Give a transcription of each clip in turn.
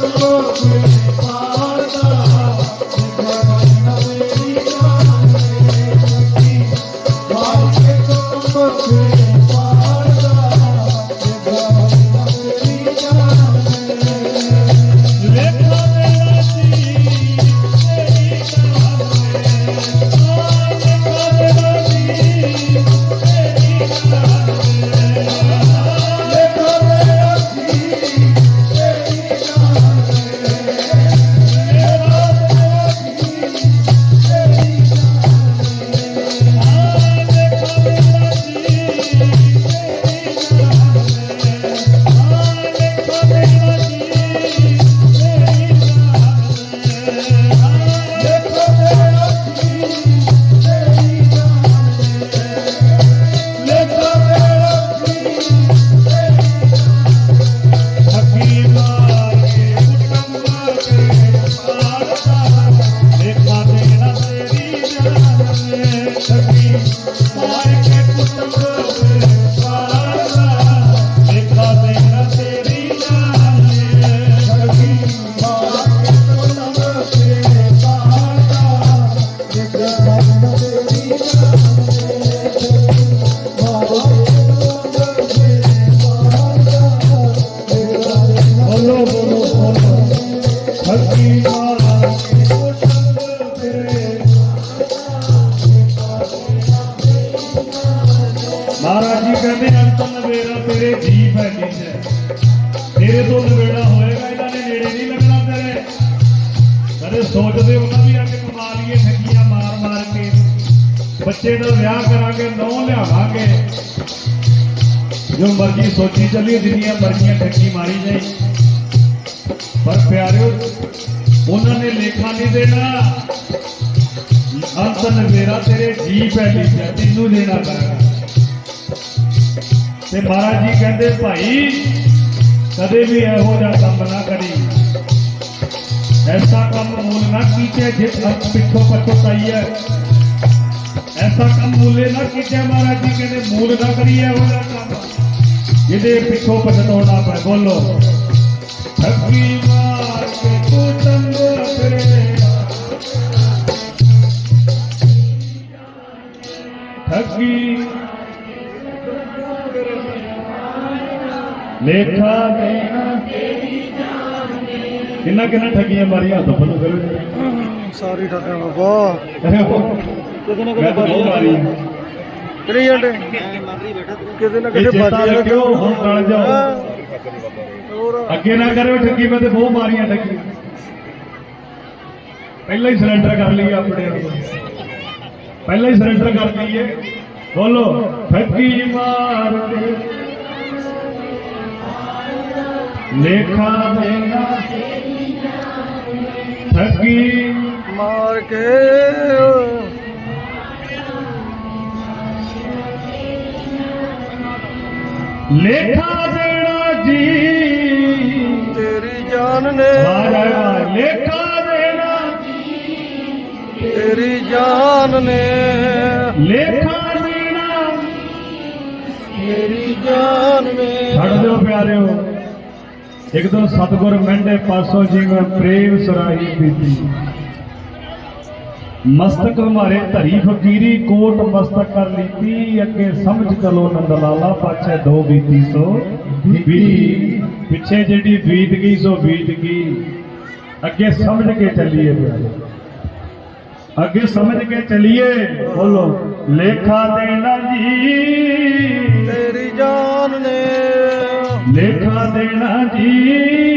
ਲੇਖਾ ਬੱਚੇ ਦਾ ਵਿਆਹ ਕਰਾਂਗੇ ਨੌ ਲਿਆਵਾਂਗੇ। ਜੋ ਮਰਜ਼ੀ ਸੋਚੀ ਚੱਲੀ ਜਿੰਨੀਆਂ ਮਰਜ਼ੀਆਂ ਠੱਗੀ ਮਾਰੀ ਜਾਈ। ਪਰ ਪਿਆਰਿਓ, ਉਹਨਾਂ ਨੇ ਲੇਖਾ ਨਹੀਂ ਦੇਣਾ। ਅੰਤ ਨਵੇੜਾ ਤੇਰੇ ਜੀ ਪੈ ਹੈ ਤੈਨੂੰ ਦੇਣਾ ਪੈਣਾ ਤੇ ਮਹਾਰਾਜ ਜੀ ਕਹਿੰਦੇ, ਭਾਈ, ਕਦੇ ਵੀ ਇਹੋ ਜਿਹਾ ਕੰਮ ਨਾ ਕਰੀ। ਐਸਾ ਕੰਮ ਮੂਲ ਨਾ ਕੀਤੇ ਜਿਸ ਅੰਤ ਪਿੱਛੋਂ ਪਛਤਾਈ ਹੈ। ਐਸਾ ਕੰਮ ਮੂਲੇ ਨਾ ਕੀਤੇ ਮਹਾਰਾਜ ਜੀ ਕਹਿੰਦੇ ਮੂਲ ਨਾ ਕਰੀਏ ਇਹੋ ਜਿਹਾ ਕੰਮ ਜਿਹਦੇ ਪਿੱਛੋਂ ਪਛਤਾਉਣਾ ਪੈ ਬੋਲੋ ਠੱਗੀ ਮਾਰ ਕੇ ਤੂੰ ਤੰਗ ਫਿਰੇ ਠੱਗੀ ਲੇਖਾ ਦੇਣਾ ਕਿੰਨਾ ਕਿੰਨਾ ਠੱਗੀਆਂ ਮਾਰੀਆਂ ਹੱਥ ਫੜੋ ਕਰੋ ਸਾਰੀ ਠੱਗਾਂ ਬਾਬਾ ਨਾ ਕਿਹੜੀ ਨਾ ਹੁਣ ਟਲ ਜਾਓ? ਅੱਗੇ ਨਾ ਕਰਿਓ ਠੱਗੀ ਮੈਂ ਤੇ ਬਹੁਤ ਮਾਰੀਆਂ ਠੱਗੀ। ਪਹਿਲਾਂ ਹੀ ਸਰੈਂਡਰ ਕਰ ਲਈ ਆਪਣੇ ਆਪ ਨੂੰ। ਪਹਿਲਾਂ ਹੀ ਸਰੈਂਡਰ ਕਰ ਲਈਏ। ਬੋਲੋ ਠੱਗੀ ਮਾਰ ਕੇ ਲੇਖਾ ਦੇਣਾ ਠੱਗੀ ਮਾਰ ਕੇ ਲੇਖਾ ਦੇਣਾ ਜੀ। ਤੇਰੀ ਜਾਨ ਨੇ ਵਾਹ ਵਾਹ ਵਾਹ ਲੇਖਾ ਦੇਣਾ ਤੇਰੀ ਜਾਨ ਨੇ ਲੇਖਾ ਦੇਣਾ ਤੇਰੀ ਜਾਨ ਨੇ। ਛੱਡ ਦਿਓ ਪਿਆਰਿਓ। ਇੱਕ ਦੋ ਸਤਗੁਰ ਮਹਿੰਦੇ ਪਾਸੋਂ ਜਿਵੇਂ ਪ੍ਰੇਮ ਸਰਾਹੀ ਪੀਤੀ ਮਸਤਕ ਹਮਾਰੇ ਧਰੀ ਫਕੀਰੀ ਕੋਟ ਮਸਤਕ ਕਰ ਲੀਤੀ। ਅੱਗੇ ਸਮਝ ਚਲੋ ਨੰਦ ਲਾਲਾ ਪਾਛੇ ਦੋ ਬੀਤੀ ਸੋ ਵੀ ਪਿੱਛੇ ਜਿਹੜੀ ਬੀਤ ਗਈ ਸੋ ਬੀਤ ਗਈ। ਅੱਗੇ ਸਮਝ ਕੇ ਚੱਲੀਏ ਪਿਆਰੇ। ਅੱਗੇ ਸਮਝ ਕੇ ਚੱਲੀਏ। ਬੋਲੋ ਲੇਖਾ ਦੇਣਾ ਜੀ। ਤੇਰੀ ਜਾਨ ਨੇ। ਲੇਖਾ ਦੇਣਾ ਜੀ।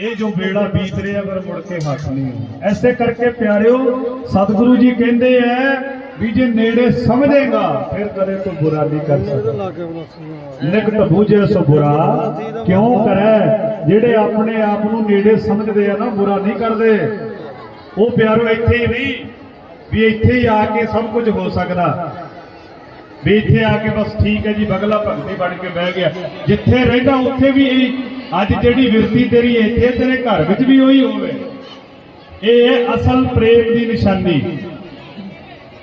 ਵੇਲਾ ਬੀਤ ਰਿਹਾ ਪਰ ਮੁੜ ਕੇ ਹੱਥ ਨਹੀਂ। ਐਸੇ ਕਰਕੇ ਪਿਆਰਿਓ ਸਤਿਗੁਰੂ ਜੀ ਕਹਿੰਦੇ ਐ ਵੀ ਜੇ ਨੇੜੇ ਸਮਝੇਗਾ ਫਿਰ ਕਦੇ ਤੂੰ ਬੁਰਾ ਨਹੀਂ ਕਰ ਸਕਦਾ। ਨਿਕਟ ਬੂਝੇ ਸੋ ਬੁਰਾ। ਕਿਉਂ ਕਰੈ? ਜਿਹੜੇ ਆਪਣੇ ਆਪ ਨੂੰ ਨੇੜੇ ਸਮਝਦੇ ਆ ਨਾ ਬੁਰਾ ਨਹੀਂ ਕਰਦੇ। ਉਹ ਪਿਆਰੋ ਇੱਥੇ ਹੀ ਨਹੀਂ ਵੀ ਇੱਥੇ ਹੀ ਆ ਕੇ ਸਭ ਕੁਝ ਹੋ ਸਕਦਾ। ਵੀ ਇੱਥੇ ਆ ਕੇ ਬਸ ਠੀਕ ਹੈ ਜੀ ਬਗਲਾ ਭਗਤੀ ਬਣ ਕੇ ਬਹਿ ਗਿਆ। ਜਿੱਥੇ ਰਹਿੰਦਾ ਉੱਥੇ ਵੀ ਇਹ ਅੱਜ ਜਿਹੜੀ ਵਿਰਤੀ ਤੇਰੀ ਇੱਥੇ ਤੇਰੇ ਘਰ ਵਿੱਚ ਵੀ ਉਹੀ ਹੋਵੇ ਇਹ ਹੈ ਅਸਲ ਪ੍ਰੇਮ ਦੀ ਨਿਸ਼ਾਨੀ।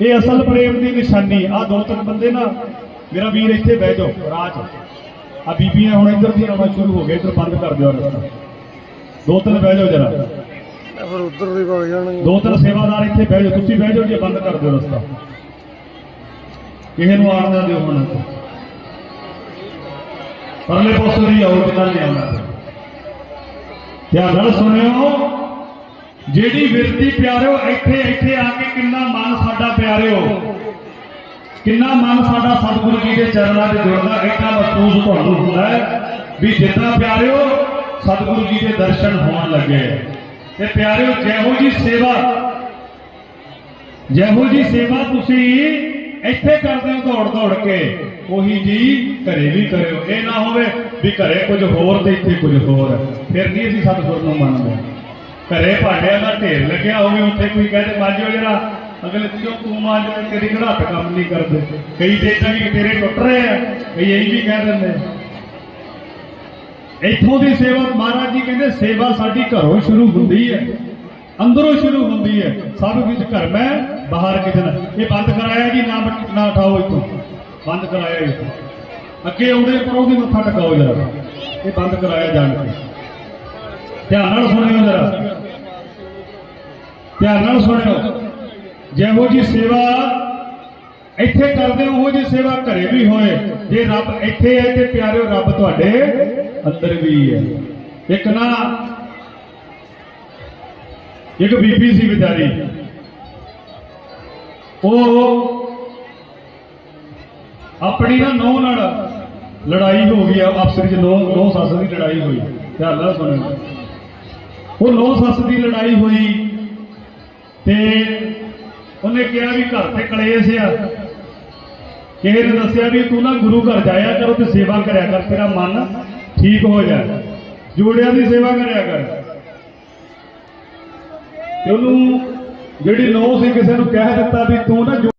ਇਹ ਅਸਲ ਪ੍ਰੇਮ ਦੀ ਨਿਸ਼ਾਨੀ। ਆ ਦੋ ਤਿੰਨ ਬੰਦੇ ਨਾ ਮੇਰਾ ਵੀਰ ਇੱਥੇ ਬਹਿ ਜਾਓ ਰਾਜ। ਆ ਬੀਬੀਆਂ ਹੁਣ ਇੱਧਰ ਦੀ ਆਉਣਾ ਸ਼ੁਰੂ ਹੋ ਗਏ ਇੱਧਰ ਬੰਦ ਕਰ ਦਿਓ ਰਸਤਾ। ਦੋ ਤਿੰਨ ਬਹਿ ਜਾਓ ਜਰਾ। ਫਿਰ ਉਧਰ ਦੀ ਵਗ ਜਾਣਗੇ। ਦੋ ਤਿੰਨ ਸੇਵਾਦਾਰ ਇੱਥੇ ਬਹਿ ਜਾਓ ਤੁਸੀਂ ਬਹਿ ਜਾਓ ਜੇ ਬੰਦ ਕਰ ਦਿਓ ਰਸਤਾ। ਕਿਸੇ ਨੂੰ ਆਉਣ ਨਾ ਦਿਓ ਹੁਣ ਪਰਲੇ ਪਾਸੇ ਦੀ ਆਉ ਕਿਦਾਂ ਨਹੀਂ ਆਉਣਾ ਧਿਆਨ ਨਾਲ ਸੁਣਿਓ। ਜਿਹੜੀ ਵਿਰਤੀ ਪਿਆਰਿਓ, ਇੱਥੇ ਇੱਥੇ ਆ ਕੇ ਕਿੰਨਾ ਮਨ ਸਾਡਾ ਪਿਆਰਿਓ। ਕਿੰਨਾ ਮਨ ਸਾਡਾ ਸਤਿਗੁਰੂ ਜੀ ਦੇ ਚਰਨਾਂ 'ਚ ਜੁੜਦਾ ਐਡਾ ਮਹਿਸੂਸ ਤੁਹਾਨੂੰ ਹੁੰਦਾ ਹੈ ਵੀ ਜਿੱਦਾਂ ਪਿਆਰਿਓ, ਸਤਿਗੁਰੂ ਜੀ ਦੇ ਦਰਸ਼ਨ ਹੋਣ ਲੱਗੇ। ਤੇ ਪਿਆਰਿਓ, ਜਿਹੋ ਜੀ ਸੇਵਾ, ਜਿਹੋ ਜੀ ਸੇਵਾ ਤੁਸੀਂ ਇੱਥੇ ਕਰਦੇ ਹੋ ਦੌੜ ਦੌੜ ਕੇ। ਉਹੀ ਜੀ ਘਰੇ ਵੀ ਕਰਿਓ। ਇਹ ਨਾ ਹੋਵੇ ਵੀ ਘਰੇ ਕੁਝ ਹੋਰ ਤੇ ਇੱਥੇ ਕੁਝ ਹੋਰ। ਫਿਰ ਨਹੀਂ ਅਸੀਂ ਸਤਿਗੁਰ ਨੂੰ ਮੰਨਦੇ ਘਰੇ ਭਾਂਡਿਆਂ ਦਾ ਢੇਰ ਲੱਗਿਆ ਹੋਵੇ, ਉੱਥੇ ਕੋਈ ਕਹੇ ਮਾਜੋ ਜਰਾ, ਅਗਲੇ ਕਿਉਂ ਤੂੰ ਮਾਜ ਤੇਰੀ ਕਿਹੜਾ ਹੱਥ ਕੰਮ ਨਹੀਂ ਕਰਦੇ। ਕਈ ਦੇਸ਼ਾਂ ਵੀ ਤੇਰੇ ਟੁੱਟ ਰਹੇ ਆ, ਕਈ ਇਹੀ ਵੀ ਕਹਿ ਦਿੰਦੇ ਇੱਥੋਂ ਦੀ ਸੇਵਾ, ਮਹਾਰਾਜ ਜੀ ਕਹਿੰਦੇ, ਸੇਵਾ ਸਾਡੀ ਘਰੋਂ ਸ਼ੁਰੂ ਹੁੰਦੀ ਹੈ। ਅੰਦਰੋਂ ਸ਼ੁਰੂ ਹੁੰਦੀ ਹੈ। ਸਭ ਵਿੱਚ ਘਰ ਮੈਂ ਬਾਹਰ ਕਿਦਨ ਇਹ ਬੰਦ ਕਰਾਇਆ ਜੀ, ਨਾ ਨਾ ਉਠਾਓ ਇੱਥੋਂ। ਬੰਦ ਕਰਾਇਆ ਜੀ। ਅੱਗੇ ਆਉਂਦੇ ਪਰ ਉਹਦੀ ਮੱਥਾ ਟਿਕਾਓ ਜਰਾ। ਇਹ ਬੰਦ ਕਰਾਇਆ ਜਾਣ ਕੇ। ਧਿਆਨ ਨਾਲ ਸੁਣਿਓ ਜਰਾ। ਧਿਆਨ ਨਾਲ ਸੁਣਿਓ। ਜਿਹੋ ਜੀ ਸੇਵਾ ਇੱਥੇ ਕਰਦੇ ਹੋ ਉਹ ਜੀ ਸੇਵਾ ਘਰੇ ਵੀ ਹੋਏ। ਜੇ ਰੱਬ ਇੱਥੇ ਹੈ ਤੇ ਪਿਆਰਿਓ, ਰੱਬ ਤੁਹਾਡੇ ਅੰਦਰ ਵੀ ਹੈ। ਇੱਕ ਨਾ, ਇੱਕ ਬੀਬੀ ਸੀ ਵਿਚਾਰੀ। ਉਹ ਆਪਣੀ ਨਾ ਨੌ ਨਾਲ ਲੜਾਈ ਹੋ ਗਈ ਆ ਅਫਸਰ ਵਿੱਚ ਨੌ ਨੌ ਸੱਸ ਦੀ ਲੜਾਈ ਹੋਈ। ਧਿਆਨ ਨਾਲ ਸੁਣਿਓ ਉਹ ਨੌ ਸੱਸ ਦੀ ਲੜਾਈ ਹੋਈ ਤੇ ਉਹਨੇ ਕਿਹਾ ਵੀ ਘਰ ਤੇ ਕਲੇਸ਼ ਆ। ਕਿਸੇ ਨੇ ਦੱਸਿਆ ਵੀ ਤੂੰ ਨਾ ਗੁਰੂ ਘਰ ਜਾਇਆ ਕਰ ਤੇ ਸੇਵਾ ਕਰਿਆ ਕਰ, ਤੇਰਾ ਮਨ ਠੀਕ ਹੋ ਜਾਏ ਜੋੜਿਆਂ ਦੀ ਸੇਵਾ ਕਰਿਆ ਕਰ। ਤੇ ਉਹਨੂੰ ਜਿਹੜੀ ਨੌ ਸੀ ਕਿਸੇ ਨੂੰ ਕਹਿ ਦਿੱਤਾ ਵੀ ਤੂੰ ਨਾ ਜੋ-